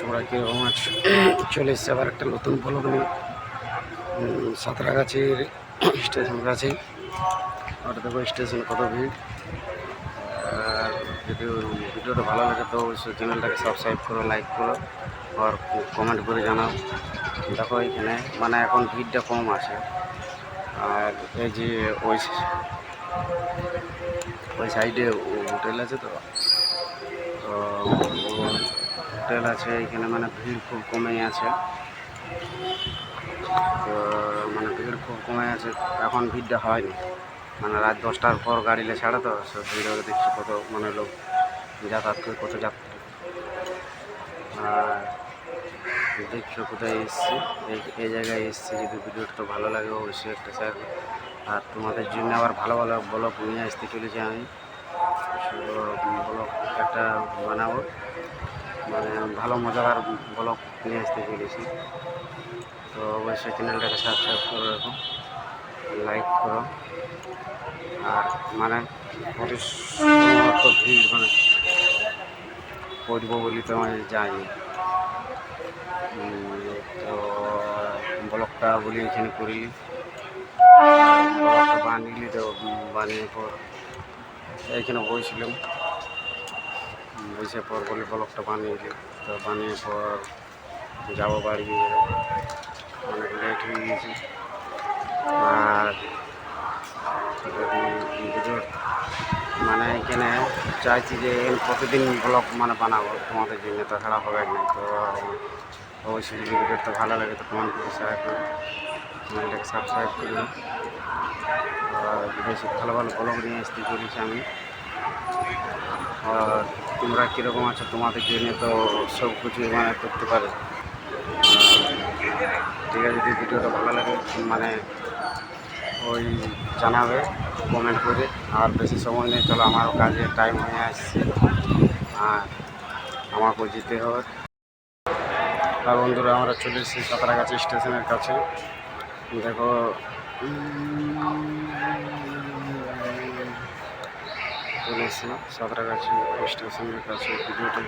তোমরা কীরকম আছো চলে এসছে, আবার একটা নতুন ব্লগ নিয়ে। সাঁতরাগাছির স্টেশন কাছে আর দেখো, স্টেশন, কত ভিড়। আর যদি ভিডিওটা ভালো লাগে, তো অবশ্যই চ্যানেলটাকে সাবস্ক্রাইব করো লাইক করো, আর কমেন্ট করে জানাও। দেখো এখানে মানে এখন ভিড়টা কম আছে। আর এই যে ওই ওই সাইডে হোটেল আছে তো তো হোটেল আছে, এখানে মানে ভিড় খুব কমে আছে। তো মানে ভিড় খুব কমে আছে, এখন ভিড়টা হয়নি। মানে রাত দশটার পর গাড়িলে ছাড়া তো সব ভিড় হলে দেখছি কত মানে লোক যাতায়াত করে, কত যাত্রী। আর দেখছ কোথায় এসছি? এই এই জায়গায় এসছি, যদি ভিডিওটা তো ভালো লাগে অবশ্যই একটা শেয়ার আর তোমাদের জন্য আবার ভালো ভালো ব্লগ নিয়ে আসতে চলেছি আমি। ব্লগ একটা বানাবো। মানে ভালো মজাদার ব্লগ নিয়ে আসতে চলেছি তো অবশ্যই চ্যানেলটাকে সাবস্ক্রাইব করে রাখো লাইক করো, আর মানে ভিড় মানে করব বলি তো আমি যাইনি তো ব্লগটা বলি এখানে করি। বানিয়ে তো বানিয়ে পর এখানে বইছিলাম বসে পর বলে ব্লকটা বানিয়ে দিই। তো বানিয়ে পর যাব বাড়ি অনেক লেট হয়ে গেছে। আর মানে এখানে চাইছি যে প্রতিদিন ব্লগ মানে বানাবো, তোমাদের জন্য তো খারাপ হবে না। তো অবশ্যই যদি ভিডিওটা ভালো লাগে তো কমেন্ট করে শেয়ার করো। চ্যানেলটাকে সাবস্ক্রাইব করবে আর বেশি ভালো ভালো ব্লগ নিয়ে আসতে চলেছি আমি। আর তোমরা কীরকম আছো তোমাদের জন্য তো সব কিছু মানে করতে পারে। ঠিক আছে, যদি ভিডিওটা ভালো লাগে মানে ওই জানাবে কমেন্ট করে। আর বেশি সময় নেই চলো আমারও কাজে টাইম হয়ে আসছে। আর আমাকেও যেতে হবে। আর বন্ধুরা, আমরা চলে এসেছি সাঁতরাগাছি স্টেশনের কাছে। দেখো চলে এসেছি সাঁতরাগাছি স্টেশনের কাছে। ভিডিওটি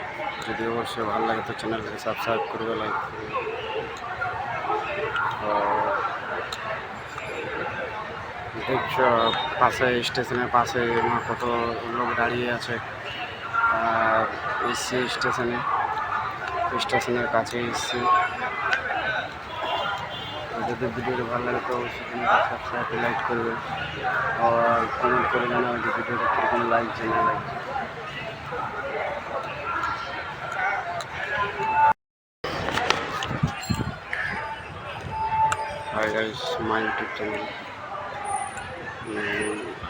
যদি অবশ্যই ভালো লাগে তো চ্যানেলটাকে সাবস্ক্রাইব করবে লাইক করবে। দেখছ, পাশে, স্টেশনের পাশে কত লোক দাঁড়িয়ে আছে। আর এসছি স্টেশনে। স্টেশনের কাছে এসছি। যদি ভিডিওটা ভালো লাগে, তো অবশ্যই সাবস্ক্রাইব লাইক করবে আর কমেন্ট করে জানাবে যে ভিডিওটা কীরকম লাগছে না লাগছে। Hi guys my YouTube channel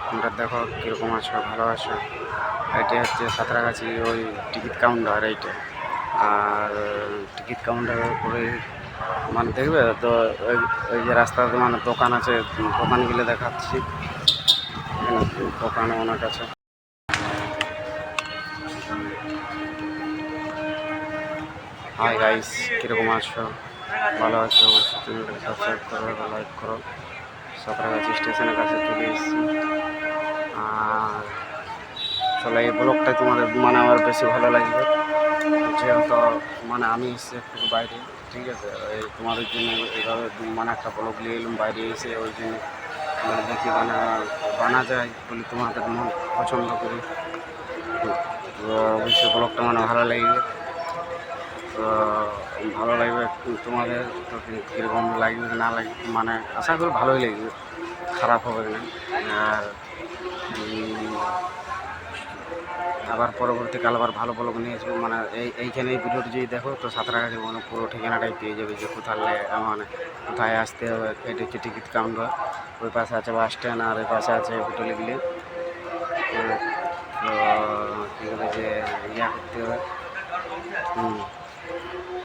তোমরা দেখো কীরকম আছো, ভালো আছো? এটা হচ্ছে সাঁতরাগাছি ওই টিকিট কাউন্টার, এইটা। আর টিকিট কাউন্টারের উপরে মানে দেখবে? তো ওই যে রাস্তাতে মানে দোকান আছে দোকানগুলো দেখাচ্ছি। এখানে দোকান অনেক আছে। হাই গাইস কীরকম আছো? ভালো আছো? অবশ্যই চ্যানেলটাকে সাবস্ক্রাইব করো লাইক করো। সাঁতরাগাছি স্টেশনের কাছে চলে এসেছি। আর চলো এই ব্লগটাই তোমাদের মানে আমার বেশি ভালো লাগবে। যেহেতু মানে আমি এসেছি একটু বাইরে। ঠিক আছে, এই তোমাদের জন্য এভাবে মানে একটা ব্লগ নিয়ে এলাম, বাইরে এসে ওই জন্য মানে দেখি বানা বানা যায় বলে তোমাদের মন পছন্দ করি। অবশ্যই ব্লগটা মানে ভালো লাগবে। ভালো লাগবে তোমাদের, তো কীরকম লাগবে না লাগবে মানে আশা করি ভালোই লাগবে, খারাপ হবে না। আর আবার পরবর্তীকাল আবার ভালো ভালো নিয়ে আসব। মানে এই এইখানে এই ভিডিওটি যদি দেখো, তো সাঁতরা গাছের মানে পুরো ঠিকানাটাই পেয়ে যাবে যে কোথায় মানে কোথায় আসতে হবে, এটা হচ্ছে টিকিট কাউন্টার। ওই পাশে আছে বাস স্ট্যান্ড আর ওই পাশে আছে হোটেলগুলি তো কী বলে যে ইয়া করতে হবে। হুম।